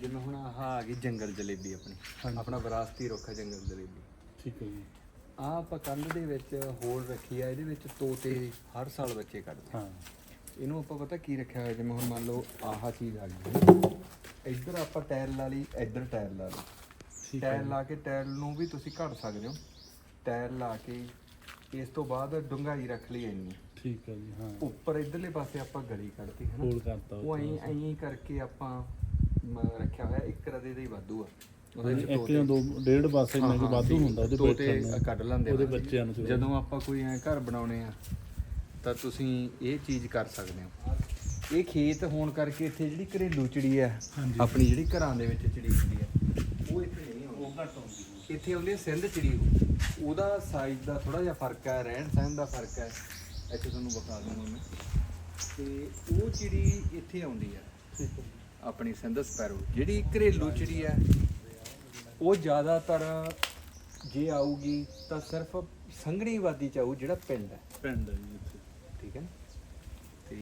ਜਿਵੇਂ ਹੁਣ ਆਹ ਆ ਗਈ ਜੰਗਲ ਜਲੇਬੀ ਆਪਣੀ। ਆਪਣਾ ਵਿਰਾਸਤੀ ਰੁੱਖ ਹੈ ਜੰਗਲ ਜਲੇਬੀ। ਠੀਕ ਹੈ ਜੀ। ਆ ਆਪਾਂ ਕੰਧ ਦੇ ਵਿੱਚ ਹੋਲ ਰੱਖੀ ਆ ਇਹਦੇ ਵਿੱਚ ਤੋਤੇ ਹਰ ਸਾਲ ਬੱਚੇ ਕੱਢਦੇ। ਹਾਂ। ਇਹਨੂੰ ਆਪਾਂ ਪਤਾ ਕੀ ਰੱਖਿਆ ਹੋਇਆ ਜਿਵੇਂ ਹੁਣ ਮੰਨ ਲਓ ਆਹ ਚੀਜ਼ ਆ ਗਈ। ਇੱਧਰ ਆਪਾਂ ਟਾਇਲ ਲਾ ਲਈ ਇੱਧਰ ਟਾਇਲ ਲਾ ਲਈ। ਟਾਇਲ ਲਾ ਕੇ ਟਾਇਲ ਨੂੰ ਵੀ ਤੁਸੀਂ ਘੜ ਸਕਦੇ ਹੋ। ਟਾਇਲ ਲਾ ਕੇ ਇਸ ਤੋਂ ਬਾਅਦ ਡੁੰਗਾਈ ਰੱਖ ਲਈ ਇੰਨੀ। ਠੀਕ ਹੈ ਜੀ ਹਾਂ। ਉੱਪਰ ਇਧਰਲੇ ਪਾਸੇ ਆਪਾਂ ਗਲੀ ਕੱਢਤੀ ਹੈ ਹੋਲ ਕਰਤਾ ਉਹ ਐਂ ਐਂ ਕਰਕੇ ਆਪਾਂ ਮ, ਰੱਖਿਆ ਹੋਇਆ ਇੱਕ ਰਦੇ ਦਾ ਹੀ ਵਾਧੂ ਆ। ਉਹਦੇ ਚ ਇੱਕ ਜਾਂ ਦੋ ਡੇਢ ਬਸ ਇੰਨਾ ਕਿ ਵਾਧੂ ਹੁੰਦਾ ਉਹਦੇ ਤੋਤੇ ਬੈਠਣ ਕੱਢ ਲੈਂਦੇ ਉਹਦੇ ਆ। ਬੱਚਿਆਂ ਨੂੰ। ਜਦੋਂ ਆਪਾਂ ਕੋਈ ਐ ਘਰ ਬਣਾਉਣੇ ਆ ਤਾਂ ਤੁਸੀਂ ਇਹ ਚੀਜ਼ ਕਰ ਸਕਦੇ ਹੋ। ਇਹ ਖੇਤ ਹੋਣ ਕਰਕੇ ਇੱਥੇ ਜਿਹੜੀ ਘਰੇਲੂ ਚਿੜੀ ਹਾਂਜੀ। ਆਪਣੀ ਜਿਹੜੀ ਘਰਾਂ ਦੇ ਵਿੱਚ ਚਿੜੀ ਹੁੰਦੀ ਹੈ ਉਹ ਇੱਥੇ ਨਹੀਂ ਆਉਂਦੀ। ਉਹ ਘੱਟ ਹੁੰਦੀ ਇੱਥੇ ਆਉਂਦੀ ਹੈ ਸਿੰਧ ਚਿੜੀ। ਉਹਦਾ ਸਾਈਜ਼ ਦਾ ਥੋੜਾ ਜਿਹਾ ਫ਼ਰਕ ਹੈ ਰਹਿਣ ਸਹਿਣ ਦਾ ਫ਼ਰਕ ਹੈ ਇੱਥੇ ਤੁਹਾਨੂੰ ਬਤਾ ਦੂੰਗਾ ਮੈਂ। ਤੇ ਉਹ ਚਿੜੀ ਇੱਥੇ ਆਉਂਦੀ ਹੈ ਆਪਣੀ ਸਿੰਧ ਸਪੈਰੋ ਜਿਹੜੀ ਘਰੇਲੂ ਚਿੜੀ ਹੈ ਉਹ ਜ਼ਿਆਦਾਤਰ ਜੇ ਆਊਗੀ ਤਾਂ ਸਿਰਫ ਸੰਘਣੀ ਆਬਾਦੀ ਚ ਆਊ ਜਿਹੜਾ ਪਿੰਡ ਹੈ। ਪਿੰਡ ਹੈ ਜੀ ਇੱਥੇ। ਠੀਕ ਹੈ ਨਾ?